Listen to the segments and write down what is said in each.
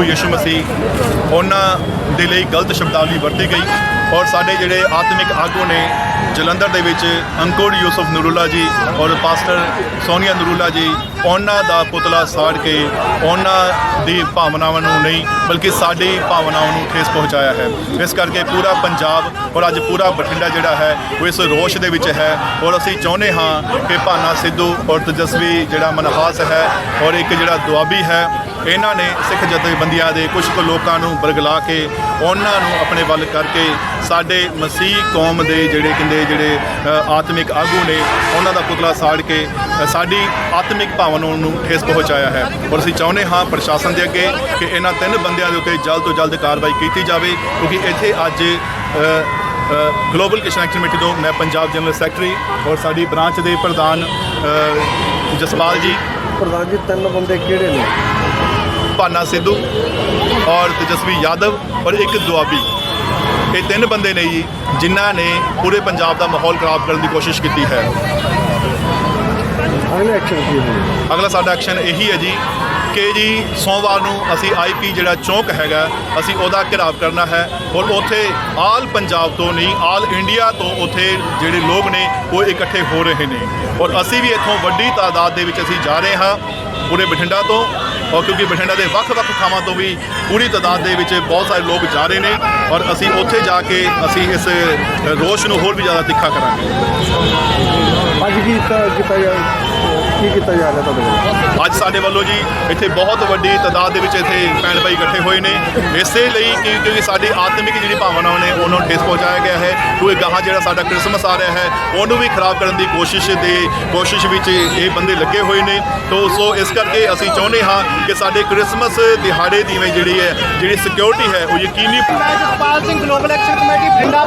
ਪ੍ਰਭੂ ਯਿਸੂ ਮਸੀਹ, ਉਹਨਾਂ ਦੇ ਲਈ ਗਲਤ ਸ਼ਬਦਾਵਲੀ ਵਰਤੀ ਗਈ ਔਰ ਸਾਡੇ ਜਿਹੜੇ ਆਤਮਿਕ ਆਗੂ ਨੇ, ਜਲੰਧਰ ਦੇ ਵਿੱਚ ਅੰਕੁਰ ਯੂਸਫ ਨੂਰੁੱਲਾ ਜੀ ਔਰ ਪਾਸਟਰ ਸੋਨੀਆ ਨੂਰੁੱਲਾ ਜੀ ਉਹਨਾਂ ਦਾ ਪੁਤਲਾ ਸਾੜ ਕੇ ਉਹਨਾਂ ਦੀ ਭਾਵਨਾਵਾਂ ਨੂੰ ਨਹੀਂ, ਬਲਕਿ ਸਾਡੀ ਭਾਵਨਾਵਾਂ ਨੂੰ ਠੇਸ ਪਹੁੰਚਾਇਆ ਹੈ। ਇਸ ਕਰਕੇ ਪੂਰਾ ਪੰਜਾਬ ਔਰ ਅੱਜ ਪੂਰਾ ਬਠਿੰਡਾ ਜਿਹੜਾ ਹੈ, ਉਹ ਇਸ ਰੋਸ਼ ਦੇ ਵਿੱਚ ਹੈ ਔਰ ਅਸੀਂ ਚਾਹੁੰਦੇ ਹਾਂ ਕਿ ਭਾਨਾ ਸਿੱਧੂ ਔਰ ਤੇਜਸਵੀ ਜਿਹੜਾ ਮਨਹਾਸ ਹੈ ਔਰ ਇੱਕ ਜਿਹੜਾ ਦੁਆਬੀ ਹੈ, ਇਹਨਾਂ ਨੇ ਸਿੱਖ ਜਥੇਬੰਦੀਆਂ ਦੇ ਕੁਝ ਕੁ ਲੋਕਾਂ ਨੂੰ ਬਰਗਲਾ ਕੇ ਉਹਨਾਂ ਨੂੰ ਆਪਣੇ ਵੱਲ ਕਰਕੇ ਸਾਡੇ ਮਸੀਹ ਕੌਮ ਦੇ ਜਿਹੜੇ ਕਹਿੰਦੇ ਜਿਹੜੇ ਆਤਮਿਕ ਆਗੂ ਨੇ, ਉਹਨਾਂ ਦਾ ਪੁਤਲਾ ਸਾੜ ਕੇ ਸਾਡੀ ਆਤਮਿਕ ਭਾਵਨਾ ਨੂੰ ਠੇਸ ਪਹੁੰਚਾਇਆ ਹੈ। ਔਰ ਅਸੀਂ ਚਾਹੁੰਦੇ ਹਾਂ ਪ੍ਰਸ਼ਾਸਨ ਦੇ ਅੱਗੇ ਕਿ ਇਹਨਾਂ ਤਿੰਨ ਬੰਦਿਆਂ ਦੇ ਉੱਤੇ ਜਲਦ ਤੋਂ ਜਲਦ ਕਾਰਵਾਈ ਕੀਤੀ ਜਾਵੇ ਕਿਉਂਕਿ ਇੱਥੇ ਅੱਜ ਗਲੋਬਲ ਕਿਸ਼ਨ ਐਕਸ਼ਨ ਕਮੇਟੀ ਤੋਂ ਮੈਂ ਪੰਜਾਬ ਜਨਰਲ ਸੈਕਟਰੀ ਔਰ ਸਾਡੀ ਬ੍ਰਾਂਚ ਦੇ ਪ੍ਰਧਾਨ ਜਸਪਾਲ ਜੀ। ਪ੍ਰਧਾਨ ਜੀ ਤਿੰਨ ਬੰਦੇ ਕਿਹੜੇ ਨੇ? ਭਾਨਾ ਸਿੱਧੂ ਔਰ ਤੇਜਸਵੀ ਯਾਦਵ ਔਰ ਇੱਕ ਦੁਆਬੀ। ਇਹ ਤਿੰਨ ਬੰਦੇ ਨੇ ਜੀ ਜਿਨ੍ਹਾਂ ਨੇ ਪੂਰੇ ਪੰਜਾਬ ਦਾ ਮਾਹੌਲ ਖਰਾਬ ਕਰਨ ਦੀ ਕੋਸ਼ਿਸ਼ ਕੀਤੀ ਹੈ। ਅਗਲੇ ਐਕਸ਼ਨ ਕੀ ਹੋਣਗੇ ਅਗਲਾ ਸਾਡਾ ਐਕਸ਼ਨ ਇਹੀ ਹੈ ਜੀ ਕਿ ਜੀ ਸੋਮਵਾਰ ਨੂੰ ਅਸੀਂ ਆਈਪੀ ਜਿਹੜਾ ਚੌਂਕ ਹੈਗਾ, ਅਸੀਂ ਉਹਦਾ ਘਿਰਾਵ ਕਰਨਾ ਹੈ। ਔਰ ਉੱਥੇ ਆਲ ਪੰਜਾਬ ਤੋਂ ਨਹੀਂ, ਆਲ ਇੰਡੀਆ ਤੋਂ ਉੱਥੇ ਜਿਹੜੇ ਲੋਕ ਨੇ, ਉਹ ਇਕੱਠੇ ਹੋ ਰਹੇ ਨੇ। ਔਰ ਅਸੀਂ ਵੀ ਇੱਥੋਂ ਵੱਡੀ ਤਾਦਾਦ ਦੇ ਵਿੱਚ ਅਸੀਂ ਜਾ ਰਹੇ ਹਾਂ, ਪੂਰੇ ਬਠਿੰਡਾ ਤੋਂ। ਔਰ ਕਿਉਂਕਿ ਬਠਿੰਡਾ ਦੇ ਵੱਖ-ਵੱਖ ਥਾਵਾਂ ਤੋਂ ਵੀ ਪੂਰੀ ਤਾਦਾਦ ਦੇ ਵਿੱਚ ਬਹੁਤ ਸਾਰੇ ਲੋਕ ਜਾ ਰਹੇ ਨੇ। ਔਰ ਅਸੀਂ ਉੱਥੇ ਜਾ ਕੇ ਅਸੀਂ ਇਸ ਰੋਸ਼ ਨੂੰ ਹੋਰ ਵੀ ਜ਼ਿਆਦਾ ਤਿੱਖਾ ਕਰਾਂਗੇ। ਅੱਜ ਕੀ ਕੀਤਾ ਕੀਤਾ ਜਾ ਕੀ ਕੀਤਾ ਜਾ ਰਿਹਾ ਤੁਹਾਡੇ ਵੱਲੋਂ? ਅੱਜ ਸਾਡੇ ਵੱਲੋਂ ਜੀ ਇੱਥੇ ਬਹੁਤ ਵੱਡੀ ਤਾਦਾਦ ਦੇ ਵਿੱਚ ਇੱਥੇ ਭੈਣ ਭਾਈ ਇਕੱਠੇ ਹੋਏ ਨੇ। ਇਸੇ ਲਈ ਕਿ ਕਿਉਂਕਿ ਸਾਡੀ ਆਤਮਿਕ ਜਿਹੜੀ ਭਾਵਨਾਵਾਂ ਨੇ ਉਹਨਾਂ ਨੂੰ ਠੇਸ ਪਹੁੰਚਾਇਆ ਗਿਆ ਹੈ। ਕਿਉਂਕਿ ਗਾਹਾਂ ਜਿਹੜਾ ਸਾਡਾ ਕ੍ਰਿਸਮਸ ਆ ਰਿਹਾ ਹੈ ਉਹਨੂੰ ਵੀ ਖਰਾਬ ਕਰਨ ਦੀ ਕੋਸ਼ਿਸ਼ ਦੇ ਕੋਸ਼ਿਸ਼ ਵਿੱਚ ਇਹ ਬੰਦੇ ਲੱਗੇ ਹੋਏ ਨੇ। ਤੋਂ ਸੋ ਇਸ ਕਰਕੇ ਅਸੀਂ ਚਾਹੁੰਦੇ ਹਾਂ ਕਿ ਸਾਡੇ ਕ੍ਰਿਸਮਸ ਦਿਹਾੜੇ ਦੀ ਵੀ ਜਿਹੜੀ ਹੈ ਜਿਹੜੀ ਸਿਕਿਉਰਿਟੀ ਹੈ ਉਹ ਯਕੀਨੀ ਮੈਂ Jaspal Singh global action committee ਤੋਂ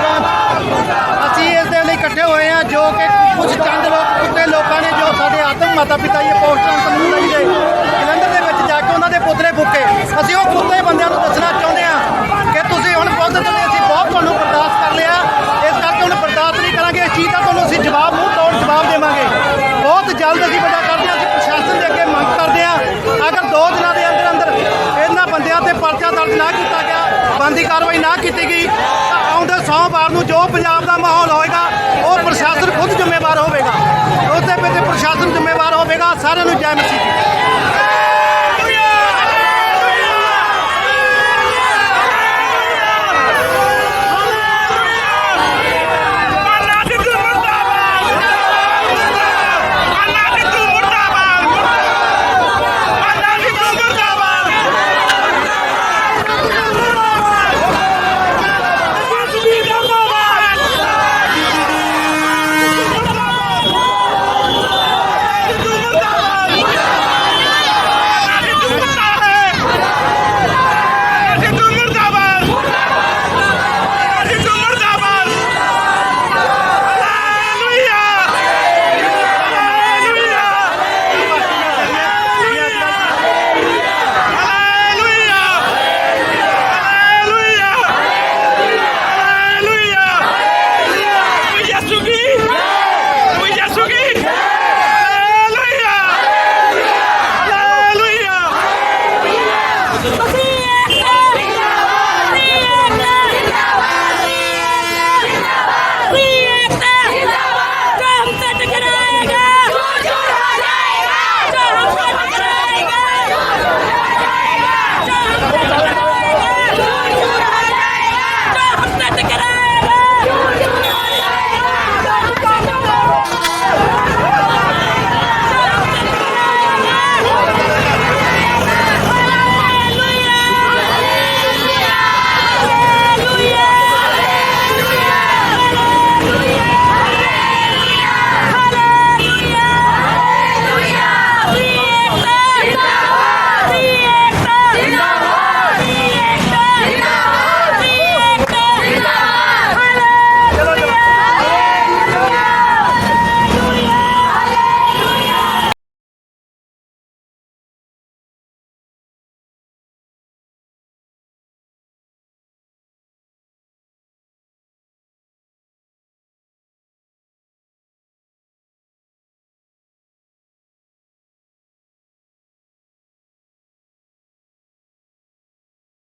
ਅਸੀਂ ਇਸ ਦੇ ਲਈ ਇਕੱਠੇ ਹੋਏ ਹਾਂ ਜੋ ਕਿ ਕੁਝ ਚੰਦ ਲੋਕ ਕੁੱਤੇ ਲੋਕਾਂ ਨੇ ਜੋ ਸਾਡੇ ਆਤਮ ਮਾਤਾ ਪਿਤਾ ਜੀ ਪੋਸਟਰਾਂ ਕਾਨੂੰਨ ਲਈ ਦੇ ਜਲੰਧਰ ਦੇ ਵਿੱਚ ਜਾ ਕੇ ਉਹਨਾਂ ਦੇ ਪੁਤਲੇ ਫੁੱਕੇ। ਅਸੀਂ ਉਹ ਕੁੱਤੇ ਬੰਦਿਆਂ ਨੂੰ ਦੱਸਣਾ ਚਾਹੁੰਦੇ ਹਾਂ ਕਿ ਤੁਸੀਂ ਹੁਣ ਬਹੁਤ ਦਿਨ ਅਸੀਂ ਬਹੁਤ ਤੁਹਾਨੂੰ ਬਰਦਾਸ਼ਤ ਕਰ ਲਿਆ। ਇਸ ਕਰਕੇ ਹੁਣ ਬਰਦਾਸ਼ਤ ਨਹੀਂ ਕਰਾਂਗੇ, ਇਸ ਚੀਜ਼ ਦਾ ਤੁਹਾਨੂੰ ਅਸੀਂ ਜਵਾਬ, ਮੂੰਹ ਤੋੜ ਜਵਾਬ ਦੇਵਾਂਗੇ। ਬਹੁਤ ਜਲਦ ਅਸੀਂ ਵੱਡਾ ਕਰਦੇ ਹਾਂ, ਅਸੀਂ ਪ੍ਰਸ਼ਾਸਨ ਦੇ ਅੱਗੇ ਮੰਗ ਕਰਦੇ ਹਾਂ। ਅਗਰ ਦੋ ਦਿਨਾਂ ਦੇ ਅੰਦਰ ਅੰਦਰ ਇਹਨਾਂ ਬੰਦਿਆਂ ਤੇ ਪਰਚਾ ਦਰਜ ਨਾ ਕੀਤਾ ਗਿਆ, ਬੰਦੀ ਕਾਰਵਾਈ ਨਾ ਕੀਤੀ ਗਈ, ਤਾਂ ਆਉਂਦੇ ਸੋਮਵਾਰ ਨੂੰ ਜੋ ਪੰਜਾਬ ਦਾ ਮਾਹੌਲ ਹੋਏਗਾ, ਉਹ ਪ੍ਰਸ਼ਾਸਨ ਖੁਦ ਜ਼ਿੰਮੇਵਾਰ ਹੋਵੇਗਾ। ਸਾਰਿਆਂ ਨੂੰ ਜੈ ਮਸੀਹ